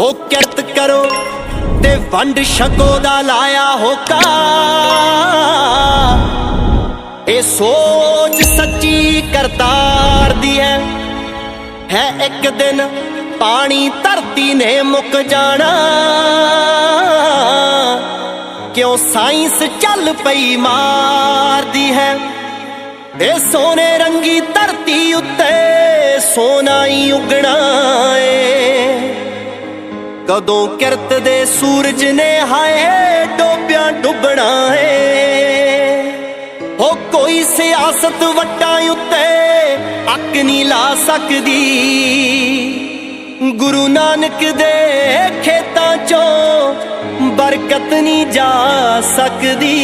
ਹੋ ਕਿਰਤ ਕਰੋ ਤੇ ਵੰਡ ਛਕੋ ਦਾ ਲਾਇਆ ਹੋਕਾ। ਇਹ ਸੋਚ ਸੱਚੀ ਕਰਤਾਰ ਦੀ ਹੈ। ਹੈ ਇੱਕ ਦਿਨ ਪਾਣੀ ਧਰਤੀ ਨੇ ਮੁੱਕ ਜਾਣਾ। ਕਿਉਂ ਸਾਇੰਸ ਚੱਲ ਪਈ ਮਾਰਦੀ ਹੈ। ਇਹ ਸੋਨੇ ਰੰਗੀ ਧਰਤੀ ਉੱਤੇ ਸੋਨਾ ਹੀ ਉਗਣਾ ਏ। ਕਦੋਂ ਕਿਰਤ ਦੇ ਸੂਰਜ ਨੇ ਹਾਏ ਡੋਬਿਆਂ ਡੁੱਬਣਾ ਏ। ਹੋ ਕੋਈ ਸਿਆਸਤ ਵੱਟਾਂ ਉੱਤੇ ਅੱਕ ਨਹੀਂ ਲਾ ਸਕਦੀ। ਗੁਰੂ ਨਾਨਕ ਦੇ ਖੇਤਾਂ ਚੋਂ ਬਰਕਤ ਨਹੀਂ ਜਾ ਸਕਦੀ।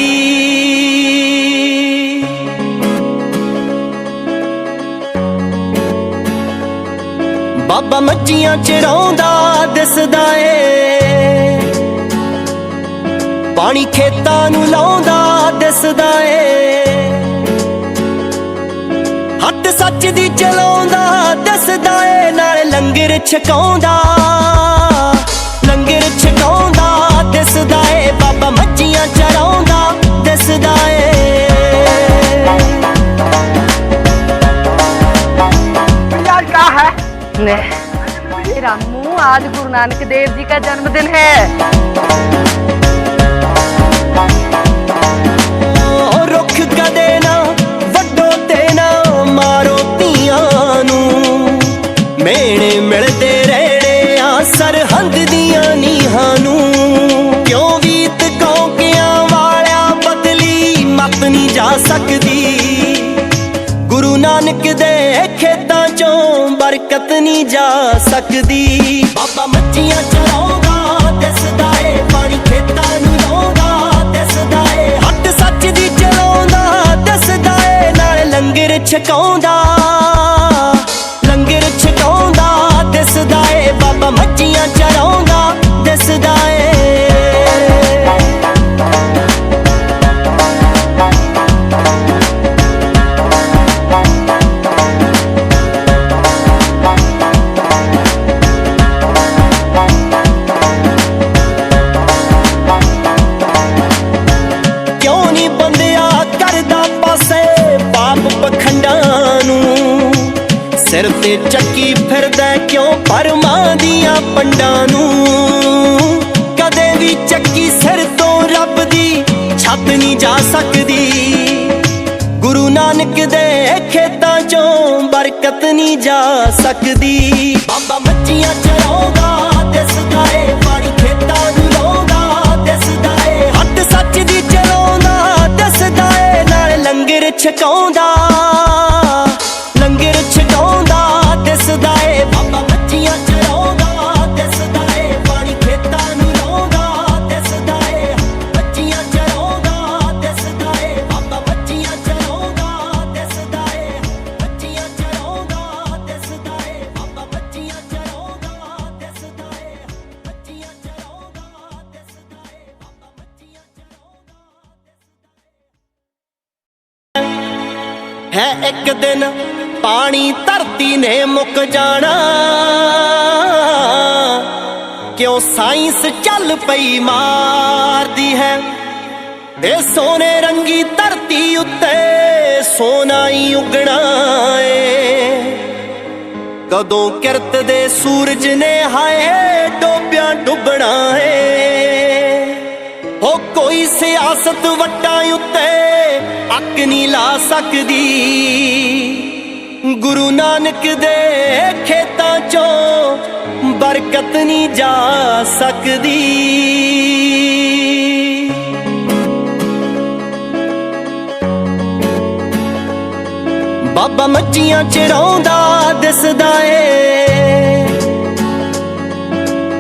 ਬਾਬਾ ਮੱਝੀਆਂ ਚਰਾਉਂਦਾ, ਦਿਸਦਾ ਏ। ਪਾਣੀ ਖੇਤਾਂ ਨੂੰ ਲਾਉਂਦਾ, ਦਿਸਦਾ ਏ। ਹੱਥ ਸੱਚ ਦੀ ਚਲਾਉਂਦਾ, ਦਿਸਦਾ ਏ। ਨਾਲ ਲੰਗਰ ਛਕਾਉਂਦਾ। ਲੰਗਰ मेरा मुंह आज गुरु नानक देव जी का जन्मदिन है ਓ ਰੁੱਖ ਕਦੇ ਨਾ ਵੱਡੋ ਤੇ ਨਾ ਮਾਰੋ ਧੀਆਂ ਨੂੰ ਮੇਣੇ ਮਿਲਦੇ ਰਹਿਣੇ ਆ ਸਰਹੰਦ ਦੀਆਂ ਨੀਹਾਂ ਨੂੰ ਕਿਉਂ ਵੀਤ ਕੌਕਿਆਂ ਵਾਲਿਆ ਬਦਲੀ ਮਤ ਨਹੀਂ ਜਾ ਸਕਦੀ ਗੁਰੂ ਨਾਨਕ ਦੇ ਖੇਤਾਂ ਚੋਂ ਬਰਕਤ ਨਹੀਂ ਜਾ ਸਕਦੀ। ਬਾਬਾ ਮੱਝੀਆਂ ਚਰਾਉਂਦਾ ਦਿਸਦਾ ਏ ਪਾਣੀ ਖੇਤਾਂ ਨੂੰ ਲਾਉਂਦਾ ਦਿਸਦਾ ਏ। ਹੱਟ ਸੱਚ ਦੀ ਚਲਾਉਂਦਾ ਦਿਸਦਾ ਏ ਨਾਲ ਲੰਗਰ ਛਕਾਉਂਦਾ। ਤੇ ਚੱਕੀ ਫਿਰਦਾ ਕਿਉਂ ਪਰਮਾਂ ਦੀਆਂ ਪੰਡਾਂ ਨੂੰ? ਕਦੇ ਵੀ ਚੱਕੀ ਸਿਰ ਤੋਂ ਰੱਬ ਦੀ ਛੱਤ ਨਹੀਂ ਜਾ ਸਕਦੀ। ਗੁਰੂ ਨਾਨਕ ਦੇ ਖੇਤਾਂ ਚੋਂ ਬਰਕਤ ਨਹੀਂ ਜਾ ਸਕਦੀ। ਬਾਬਾ ਮੱਝੀਆਂ ਚਰਾਉਂਦਾ ਦਿਸਦਾ ਏ ਪਾਣੀ ਖੇਤਾਂ ਨੂੰ ਲਾਉਂਦਾ ਦਿਸਦਾ ਏ ਹੱਟ ਸੱਚ ਦੀ ਚਲਾਉਂਦਾ ਦਿਸਦਾ ਏ ਨਾਲ ਲੰਗਰ ਛਕਾਉਂਦਾ। ਹੈ ਇੱਕ ਦਿਨ ਪਾਣੀ ਧਰਤੀ ਨੇ ਮੁੱਕ ਜਾਣਾ। ਕਿਉਂ ਸਾਇੰਸ ਚੱਲ ਪਈ ਮਾਰਦੀ ਹੈ। ਇਹ ਸੋਨੇ ਰੰਗੀ ਧਰਤੀ ਉੱਤੇ ਸੋਨਾ ਹੀ ਉਗਣਾ ਏ। ਕਦੋਂ ਕਿਰਤ ਦੇ ਸੂਰਜ ਨੇ ਹਾਏ ਡੋਬਿਆਂ ਡੁੱਬਣਾ ਏ। ਹੋ ਕੋਈ ਸਿਆਸਤ ਵੱਟਾਂ ਉੱਤੇ ਅੱਕ ਨਹੀਂ ਲਾ ਸਕਦੀ। ਗੁਰੂ ਨਾਨਕ ਦੇ ਖੇਤਾਂ ਚੋਂ ਬਰਕਤ ਨਹੀਂ ਜਾ ਸਕਦੀ। ਬਾਬਾ ਮੱਝੀਆਂ ਚਰਾਉਂਦਾ ਦਿਸਦਾ ਏ।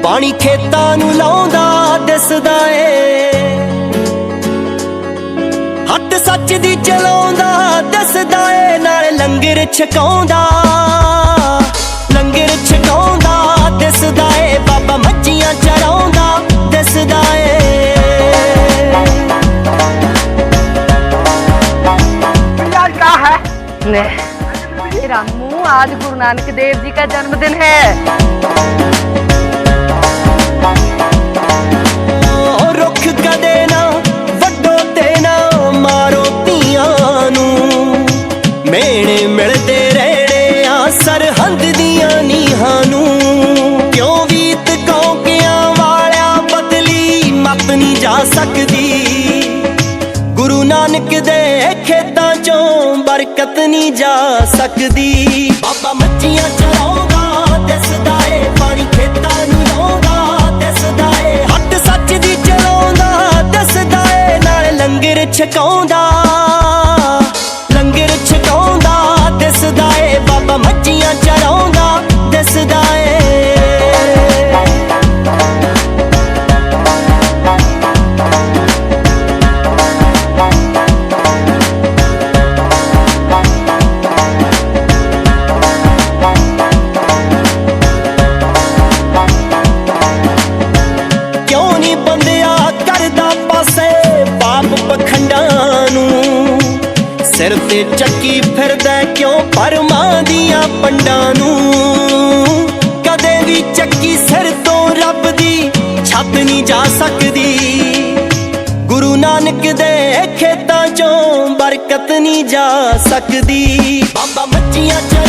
ਪਾਣੀ ਖੇਤਾਂ ਨੂੰ ਲਾਉਂਦਾ ਦਿਸਦਾ ਏ। ਹੱਟ ਸੱਚ ਦੀ ਚਲਾਉਂਦਾ ਦਿਸਦਾ ਏ ਨਾਲ ਲੰਗਰ ਛਕਾਉਂਦਾ ਲੰਗਰ ਛਕਾਉਂਦਾ ਦਿਸਦਾ ਏ ਬਾਬਾ ਮੱਝੀਆਂ ਚਰਾਉਂਦਾ ਦਿਸਦਾ ਏ यार क्या है मेरा मुंह आज गुरु नानक देव जी का जन्मदिन है ਨਾਨਕ ਦੇ ਖੇਤਾਂ ਚੋਂ ਬਰਕਤ ਨਹੀਂ ਜਾ ਸਕਦੀ। ਬਾਬਾ ਮੱਛੀਆਂ ਚਰਾਉਂਦਾ, ਦਿਸਦਾ ਏ, ਪਾਣੀ ਖੇਤਾਂ ਨੂੰ ਲਾਉਂਦਾ, ਦਿਸਦਾ ਏ। ਹੱਟ ਸੱਚ ਦੀ ਚਲਾਉਂਦਾ, ਦਿਸਦਾ ਏ, ਨਾਲ ਲੰਗਰ ਛਕਾਉਂਦਾ। ਸਿਰ ਤੇ ਚੱਕੀ ਫਿਰਦਾ ਕਿਉਂ ਪਰਮਾਂ ਦੀਆਂ ਪੰਡਾਂ ਨੂੰ? ਕਦੇ ਵੀ ਚੱਕੀ ਸਿਰ ਤੋਂ ਰੱਬ ਦੀ ਛੱਤ ਨਹੀਂ ਜਾ ਸਕਦੀ। ਗੁਰੂ ਨਾਨਕ ਦੇ ਖੇਤਾਂ ਚੋਂ ਬਰਕਤ ਨਹੀਂ ਜਾ ਸਕਦੀ। ਬਾਬਾ ਮੱਛੀਆਂ ਚਰਾਉਂਦਾ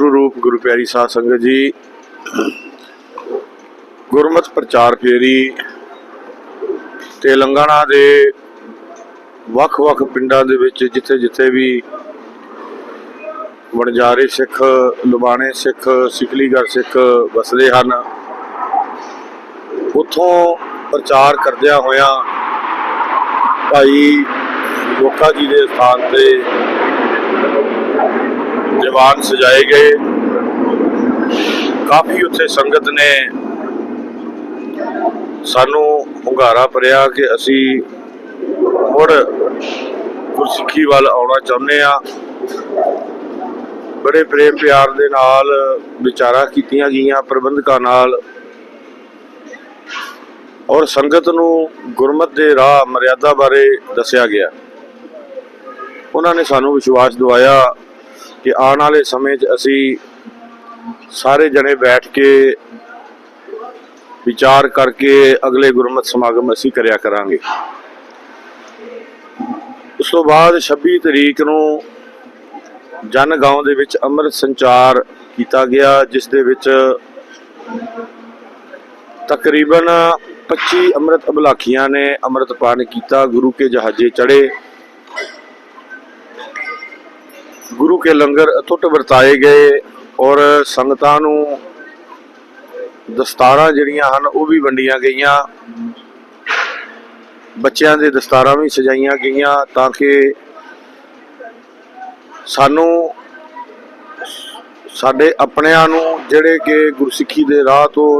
ਗੁਰੂ ਰੂਪ ਗੁਰੂ ਪਿਆਰੀ ਸਾਧ ਸੰਗਤ ਜੀ, ਗੁਰਮਤ ਪ੍ਰਚਾਰ ਫੇਰੀ ਤੇਲੰਗਾਨਾ ਦੇ ਵੱਖ-ਵੱਖ ਪਿੰਡਾਂ ਦੇ ਵਿੱਚ ਜਿੱਥੇ-ਜਿੱਥੇ ਵੀ ਵਣਜਾਰੇ ਸਿੱਖ, ਲੁਬਾਣੇ ਸਿੱਖ ਸਿਕਲੀਗਰ ਸਿੱਖ ਵਸਦੇ ਹਨ, ਉਥੋਂ ਪ੍ਰਚਾਰ ਕਰਦਿਆਂ ਹੋਇਆਂ ਭਾਈ ਲੋਕਾ ਜੀ ਦੇ ਸਥਾਨ ਤੇ ਦੀਵਾਨ ਸਜਾਏ ਗਏ। ਕਾਫੀ ਉੱਥੇ ਸੰਗਤ ਨੇ ਸਾਨੂੰ ਹੁੰਗਾਰਾ ਭਰਿਆ ਕਿ ਅਸੀਂ ਮੁੜ ਗੁਰਸਿੱਖੀ ਵੱਲ ਆਉਣਾ ਚਾਹੁੰਦੇ ਆ ਬੜੇ ਪ੍ਰੇਮ ਪਿਆਰ ਦੇ ਨਾਲ ਵਿਚਾਰਾਂ ਕੀਤੀਆਂ ਗਈਆਂ ਪ੍ਰਬੰਧਕਾਂ ਨਾਲ। ਔਰ ਸੰਗਤ ਨੂੰ ਗੁਰਮਤ ਦੇ ਰਾਹ, ਮਰਿਆਦਾ ਬਾਰੇ ਦੱਸਿਆ ਗਿਆ। ਉਹਨਾਂ ਨੇ ਸਾਨੂੰ ਵਿਸ਼ਵਾਸ ਦਿਵਾਇਆ ਕਿ ਆਉਣ ਵਾਲੇ ਸਮੇਂ 'ਚ ਅਸੀਂ ਸਾਰੇ ਜਣੇ ਬੈਠ ਕੇ ਵਿਚਾਰ ਕਰਕੇ ਅਗਲੇ ਗੁਰਮਤ ਸਮਾਗਮ ਅਸੀਂ ਕਰਿਆ ਕਰਾਂਗੇ। ਉਸ ਤੋਂ ਬਾਅਦ 26 ਤਰੀਕ ਨੂੰ ਜਨ ਗਾਉਂ ਦੇ ਵਿੱਚ ਅੰਮ੍ਰਿਤ ਸੰਚਾਰ ਕੀਤਾ ਗਿਆ, ਜਿਸ ਦੇ ਵਿੱਚ ਤਕਰੀਬਨ 25 ਅੰਮ੍ਰਿਤ ਅਬਲਾਖੀਆਂ ਨੇ ਅੰਮ੍ਰਿਤ ਪਾਨ ਕੀਤਾ, ਗੁਰੂ ਕੇ ਜਹਾਜ਼ੇ ਚੜੇ ਗੁਰੂ ਕੇ ਲੰਗਰ ਅਟੁੱਟ ਵਰਤਾਏ ਗਏ ਔਰ ਸੰਗਤਾਂ ਨੂੰ ਦਸਤਾਰਾਂ ਜਿਹੜੀਆਂ ਹਨ ਉਹ ਵੀ ਵੰਡੀਆਂ ਗਈਆਂ। ਬੱਚਿਆਂ ਦੇ ਦਸਤਾਰਾਂ ਵੀ ਸਜਾਈਆਂ ਗਈਆਂ ਤਾਂ ਕਿ ਸਾਨੂੰ ਸਾਡੇ ਆਪਣਿਆਂ ਨੂੰ ਜਿਹੜੇ ਕਿ ਗੁਰਸਿੱਖੀ ਦੇ ਰਾਹ ਤੋਂ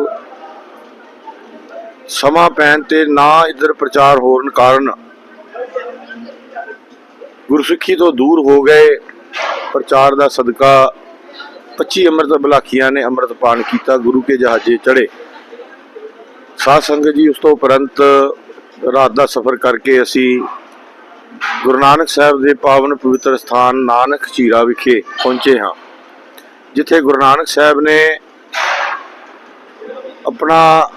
ਸਮਾਂ ਪੈਣ ਤੇ ਨਾ ਇੱਧਰ ਪ੍ਰਚਾਰ ਹੋਣ ਕਾਰਨ ਗੁਰਸਿੱਖੀ ਤੋਂ ਦੂਰ ਹੋ ਗਏ। ਪ੍ਰਚਾਰ ਦਾ ਸਦਕਾ 25 ਅੰਮ੍ਰਿਤ ਬਲਾਖੀਆਂ ਨੇ ਅੰਮ੍ਰਿਤ ਪਾਨ ਕੀਤਾ, ਗੁਰੂ ਕੇ ਜਹਾਜ਼ੇ ਚੜੇ ਸਾਧ ਸੰਗਤ ਜੀ, ਉਸ ਤੋਂ ਉਪਰੰਤ ਰਾਤ ਦਾ ਸਫ਼ਰ ਕਰਕੇ ਅਸੀਂ ਗੁਰੂ ਨਾਨਕ ਸਾਹਿਬ ਦੇ ਪਾਵਨ ਪਵਿੱਤਰ ਸਥਾਨ ਨਾਨਕ ਝੀਰਾ ਵਿਖੇ ਪਹੁੰਚੇ ਹਾਂ, ਜਿੱਥੇ ਗੁਰੂ ਨਾਨਕ ਸਾਹਿਬ ਨੇ ਆਪਣਾ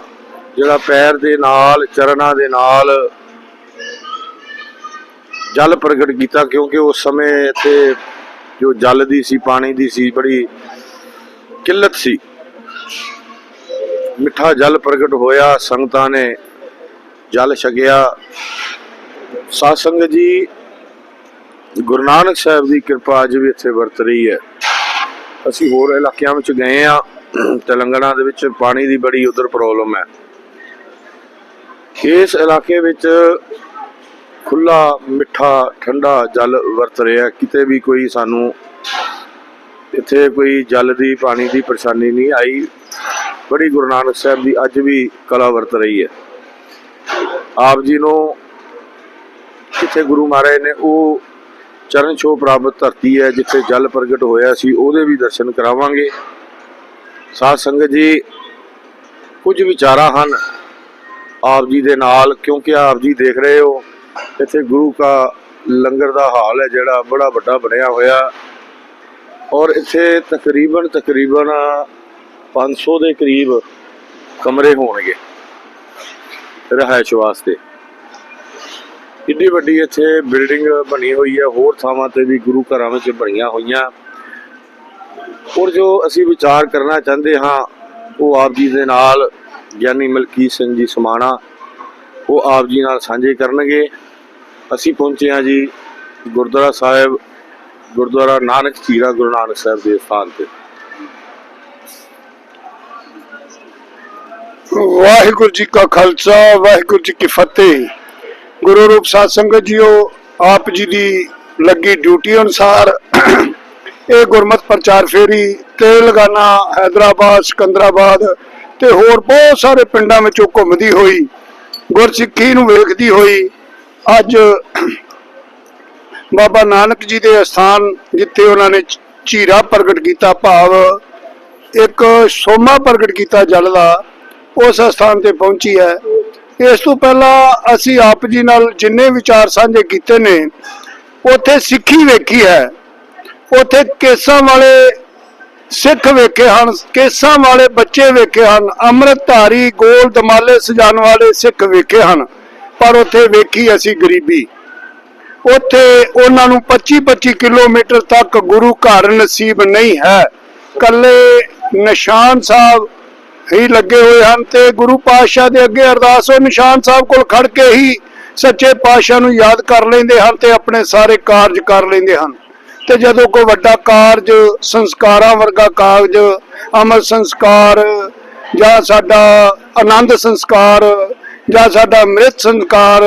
ਜਿਹੜਾ ਪੈਰ ਦੇ ਨਾਲ, ਚਰਨਾਂ ਦੇ ਨਾਲ ਜਲ ਪ੍ਰਗਟ ਕੀਤਾ, ਕਿਉਂਕਿ ਉਸ ਸਮੇਂ ਇੱਥੇ ਜੋ ਜਲ ਦੀ ਸੀ, ਪਾਣੀ ਦੀ ਸੀ, ਬੜੀ ਕਿੱਲਤ ਸੀ। ਮਿੱਠਾ ਜਲ ਪ੍ਰਗਟ ਹੋਇਆ, ਸੰਗਤਾਂ ਨੇ ਜਲ ਛਕਿਆ। ਸਾਧ ਸੰਗਤ ਜੀ, ਗੁਰੂ ਨਾਨਕ ਸਾਹਿਬ ਦੀ ਕਿਰਪਾ ਅੱਜ ਵੀ ਇੱਥੇ ਵਰਤ ਰਹੀ ਹੈ। ਅਸੀਂ ਹੋਰ ਇਲਾਕਿਆਂ ਵਿੱਚ ਗਏ ਆ ਤੇਲੰਗਾਨਾ ਦੇ ਵਿੱਚ ਪਾਣੀ ਦੀ ਬੜੀ ਉਧਰ ਪ੍ਰੋਬਲਮ ਹੈ। ਇਸ ਇਲਾਕੇ ਵਿੱਚ ਖੁੱਲਾ, ਮਿੱਠਾ, ਠੰਡਾ ਜਲ ਵਰਤ ਰਿਹਾ ਕਿਤੇ ਵੀ ਕੋਈ ਸਾਨੂੰ ਇੱਥੇ ਕੋਈ ਜਲ ਦੀ, ਪਾਣੀ ਦੀ ਪਰੇਸ਼ਾਨੀ ਨਹੀਂ ਆਈ। ਬੜੀ ਗੁਰੂ ਨਾਨਕ ਸਾਹਿਬ ਦੀ ਅੱਜ ਵੀ ਕਲਾ ਵਰਤ ਰਹੀ ਹੈ। ਆਪ ਜੀ ਨੂੰ ਜਿੱਥੇ ਗੁਰੂ ਮਹਾਰਾਜ ਨੇ ਉਹ ਚਰਨ ਛੋਹ ਪ੍ਰਾਪਤ ਧਰਤੀ ਹੈ, ਜਿੱਥੇ ਜਲ ਪ੍ਰਗਟ ਹੋਇਆ ਸੀ, ਉਹਦੇ ਵੀ ਦਰਸ਼ਨ ਕਰਾਵਾਂਗੇ। ਸਾਧ ਸੰਗਤ ਜੀ, ਕੁਝ ਵਿਚਾਰਾ ਹਨ ਆਪ ਜੀ ਦੇ ਨਾਲ, ਕਿਉਂਕਿ ਆਪ ਜੀ ਦੇਖ ਰਹੇ ਹੋ ਇੱਥੇ ਗੁਰੂ ਕਾ ਲੰਗਰ ਦਾ ਹਾਲ ਹੈ ਜਿਹੜਾ ਬੜਾ ਵੱਡਾ ਬਣਿਆ ਹੋਇਆ। ਔਰ ਇੱਥੇ ਤਕਰੀਬਨ ਤਕਰੀਬਨ 500 ਦੇ ਕਰੀਬ ਕਮਰੇ ਹੋਣਗੇ ਰਿਹਾਇਸ਼ ਵਾਸਤੇ। ਇੱਡੀ ਵੱਡੀ ਇੱਥੇ ਬਿਲਡਿੰਗ ਬਣੀ ਹੋਈ ਹੈ, ਹੋਰ ਥਾਵਾਂ ਤੇ ਵੀ ਗੁਰੂ ਘਰਾਂ ਵਿੱਚ ਬਣੀਆਂ ਹੋਈਆਂ। ਔਰ ਜੋ ਅਸੀਂ ਵਿਚਾਰ ਕਰਨਾ ਚਾਹੁੰਦੇ ਹਾਂ, ਉਹ ਆਪ ਜੀ ਦੇ ਨਾਲ ਗਿਆਨੀ ਮਲਕੀਤ ਸਿੰਘ ਜੀ ਸਮਾਣਾ ਉਹ ਆਪ ਜੀ ਨਾਲ ਸਾਂਝੇ ਕਰਨਗੇ। ਅਸੀਂ ਪਹੁੰਚੇ ਹਾਂ ਜੀ ਗੁਰਦੁਆਰਾ ਸਾਹਿਬ, ਗੁਰਦੁਆਰਾ ਨਾਨਕ ਚੀਰਾ ਗੁਰੂ ਨਾਨਕ ਸਾਹਿਬ ਦੇ ਸਥਾਨ ਤੇ। ਵਾਹਿਗੁਰੂ ਜੀ ਕਾ ਖਾਲਸਾ, ਵਾਹਿਗੁਰੂ ਜੀ ਕੀ ਫਤਿਹ। ਗੁਰੂ ਰੂਪ ਸਾਧ ਸੰਗਤ ਜੀਓ, ਆਪ ਜੀ ਦੀ ਲੱਗੀ ਡਿਊਟੀ ਅਨੁਸਾਰ ਇਹ ਗੁਰਮਤ ਪ੍ਰਚਾਰ ਫੇਰੀ ਤੇਲਗਾਨਾ ਹైదరాబాద్ ਸਿਕੰਦਰਾਬਾਦ ਤੇ ਹੋਰ ਬਹੁਤ ਸਾਰੇ ਪਿੰਡਾਂ ਵਿੱਚੋਂ ਘੁੰਮਦੀ ਹੋਈ ਗੁਰਸਿੱਖੀ ਨੂੰ ਵੇਖਦੀ ਹੋਈ ਅੱਜ ਬਾਬਾ ਨਾਨਕ ਜੀ ਦੇ ਅਸਥਾਨ ਜਿੱਥੇ ਉਹਨਾਂ ਨੇ ਚ- ਚੀਰਾ ਪ੍ਰਗਟ ਕੀਤਾ, ਭਾਵ ਇੱਕ ਸੋਮਾ ਪ੍ਰਗਟ ਕੀਤਾ ਜਲ ਦਾ, ਉਸ ਸਥਾਨ ਤੇ ਪਹੁੰਚੀ ਹੈ। ਇਸ ਤੋਂ ਪਹਿਲਾਂ ਅਸੀਂ ਆਪ ਜੀ ਨਾਲ ਜਿੰਨੇ ਵਿਚਾਰ ਸਾਂਝੇ ਕੀਤੇ ਨੇ, ਉੱਥੇ ਸਿੱਖੀ ਵੇਖੀ ਹੈ। ਉੱਥੇ ਕੇਸਾਂ ਵਾਲੇ ਸਿੱਖ ਵੇਖੇ ਹਨ, ਕੇਸਾਂ ਵਾਲੇ ਬੱਚੇ ਵੇਖੇ ਹਨ, ਅੰਮ੍ਰਿਤਧਾਰੀ ਗੋਲ ਦਮਾਲੇ ਸਜਾਉਣ ਵਾਲੇ ਸਿੱਖ ਵੇਖੇ ਹਨ, ਪਰ ਉੱਥੇ ਵੇਖੀ ਅਸੀਂ ਗਰੀਬੀ। ਉੱਥੇ ਉਹਨਾਂ ਨੂੰ 25-25 ਕਿਲੋਮੀਟਰ ਤੱਕ ਗੁਰੂ ਘਰ ਨਸੀਬ ਨਹੀਂ ਹੈ। ਕੱਲੇ ਨਿਸ਼ਾਨ ਸਾਹਿਬ ਹੀ ਲੱਗੇ ਹੋਏ ਹਨ ਤੇ ਗੁਰੂ ਪਾਤਸ਼ਾਹ ਦੇ ਅੱਗੇ ਅਰਦਾਸ ਉਹ ਨਿਸ਼ਾਨ ਸਾਹਿਬ ਕੋਲ ਖੜ ਕੇ ਹੀ ਸੱਚੇ ਪਾਤਸ਼ਾਹ ਨੂੰ ਯਾਦ ਕਰ ਲੈਂਦੇ ਹਨ ਤੇ ਆਪਣੇ ਸਾਰੇ ਕਾਰਜ ਕਰ ਲੈਂਦੇ ਹਨ। ਤੇ ਜਦੋਂ ਕੋਈ ਵੱਡਾ ਕਾਰਜ, ਸੰਸਕਾਰਾਂ ਵਰਗਾ ਕਾਰਜ, ਅਮਰ ਸੰਸਕਾਰ ਜਾਂ ਸਾਡਾ ਆਨੰਦ ਸੰਸਕਾਰ ਜਾਂ ਸਾਡਾ ਮ੍ਰਿਤ ਸੰਸਕਾਰ,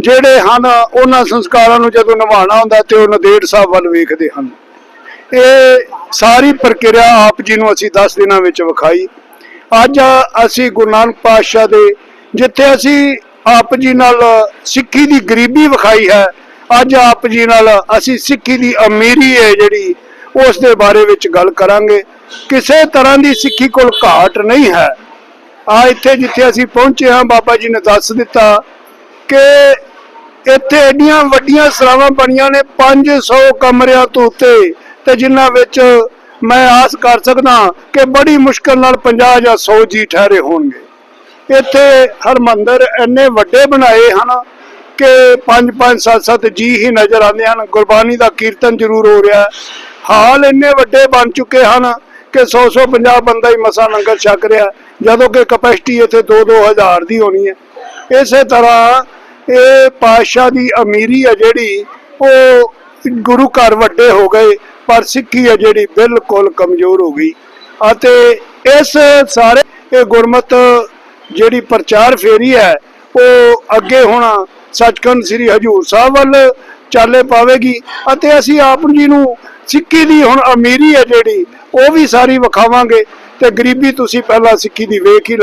ਜਿਹੜੇ ਹਨ, ਉਹਨਾਂ ਸੰਸਕਾਰਾਂ ਨੂੰ ਜਦੋਂ ਨਿਭਾਉਣਾ ਹੁੰਦਾ ਤੇ ਉਹ ਨਦੇੜ ਸਾਹਿਬ ਵੱਲ ਵੇਖਦੇ ਹਨ। ਇਹ ਸਾਰੀ ਪ੍ਰਕਿਰਿਆ ਆਪ ਜੀ ਨੂੰ ਅਸੀਂ 10 ਦਿਨਾਂ ਵਿੱਚ ਵਿਖਾਈ। ਅੱਜ ਅਸੀਂ ਗੁਰੂ ਨਾਨਕ ਪਾਤਸ਼ਾਹ ਦੇ, ਜਿੱਥੇ ਅਸੀਂ ਆਪ ਜੀ ਨਾਲ ਸਿੱਖੀ ਦੀ ਗਰੀਬੀ ਵਿਖਾਈ ਹੈ ਅੱਜ ਆਪ ਜੀ ਨਾਲ ਅਸੀਂ ਸਿੱਖੀ ਦੀ ਅਮੀਰੀ ਹੈ ਜਿਹੜੀ ਉਸ ਦੇ ਬਾਰੇ ਵਿੱਚ ਗੱਲ ਕਰਾਂਗੇ। ਕਿਸੇ ਤਰ੍ਹਾਂ ਦੀ ਸਿੱਖੀ ਕੋਲ ਘਾਟ ਨਹੀਂ ਹੈ। ਆ ਇੱਥੇ ਜਿੱਥੇ ਅਸੀਂ ਪਹੁੰਚੇ ਹਾਂ, ਬਾਬਾ ਜੀ ਨੇ ਦੱਸ ਦਿੱਤਾ ਕਿ ਇੱਥੇ ਐਡੀਆਂ ਵੱਡੀਆਂ ਸਰਾਵਾਂ ਬਣੀਆਂ ਨੇ 500 ਕਮਰਿਆਂ ਤੋਂ ਉੱਤੇ, ਤੇ ਜਿਨ੍ਹਾਂ ਵਿੱਚ ਮੈਂ ਆਸ ਕਰ ਸਕਦਾ ਕਿ ਬੜੀ ਮੁਸ਼ਕਲ ਨਾਲ 50 ਜਾਂ 100 ਜੀ ਠਹਿਰੇ ਹੋਣਗੇ। ਇੱਥੇ ਹਰਮੰਦਰ ਇੰਨੇ ਵੱਡੇ ਬਣਾਏ ਹਨ ਕਿ 5 5 7 7 ਜੀ ਹੀ ਨਜ਼ਰ ਆਉਂਦੇ ਹਨ। ਗੁਰਬਾਣੀ ਦਾ ਕੀਰਤਨ ਜ਼ਰੂਰ ਹੋ ਰਿਹਾ ਹੈ। ਹਾਲ ਇੰਨੇ ਵੱਡੇ ਬਣ ਚੁੱਕੇ ਹਨ ਕਿ 100 150 ਬੰਦਾ ਹੀ ਮਸਾ ਲੰਗਰ ਛਕ ਰਿਹਾ ਜਦੋਂ ਕਿ ਕਪੈਸਿਟੀ ਇੱਥੇ 2 2000 ਦੀ ਹੋਣੀ ਹੈ। ਇਸੇ ਤਰ੍ਹਾਂ ਇਹ ਪਾਤਸ਼ਾਹ ਦੀ ਅਮੀਰੀ ਹੈ ਜਿਹੜੀ, ਉਹ ਗੁਰੂ ਘਰ ਵੱਡੇ ਹੋ ਗਏ, ਪਰ ਸਿੱਖੀ ਹੈ ਜਿਹੜੀ ਬਿਲਕੁਲ ਕਮਜ਼ੋਰ ਹੋ ਗਈ। ਅਤੇ ਇਸ ਸਾਰੇ ਇਹ ਗੁਰਮਤ ਜਿਹੜੀ ਪ੍ਰਚਾਰ ਫੇਰੀ ਹੈ, ਉਹ ਅੱਗੇ ਹੋਣਾ ਸੱਚਖੰਡ ਸ੍ਰੀ ਹਜੂਰ ਸਾਹਿਬ ਵੱਲ ਚਾਲੇ ਪਾਵੇਗੀ ਅਤੇ ਅਸੀਂ ਆਪ ਜੀ ਨੂੰ ਸਿੱਖੀ ਦੀ ਹੁਣ ਅਮੀਰੀ ਹੈ ਜਿਹੜੀ, ਉਹ ਵੀ ਸਾਰੀ ਵਿਖਾਵਾਂਗੇ ਤੇ ਗਰੀਬੀ ਤੁਸੀਂ ਪਹਿਲਾਂ ਸਿੱਖੀ ਦੀ ਵੇਖ ਹੀ ਲਈ।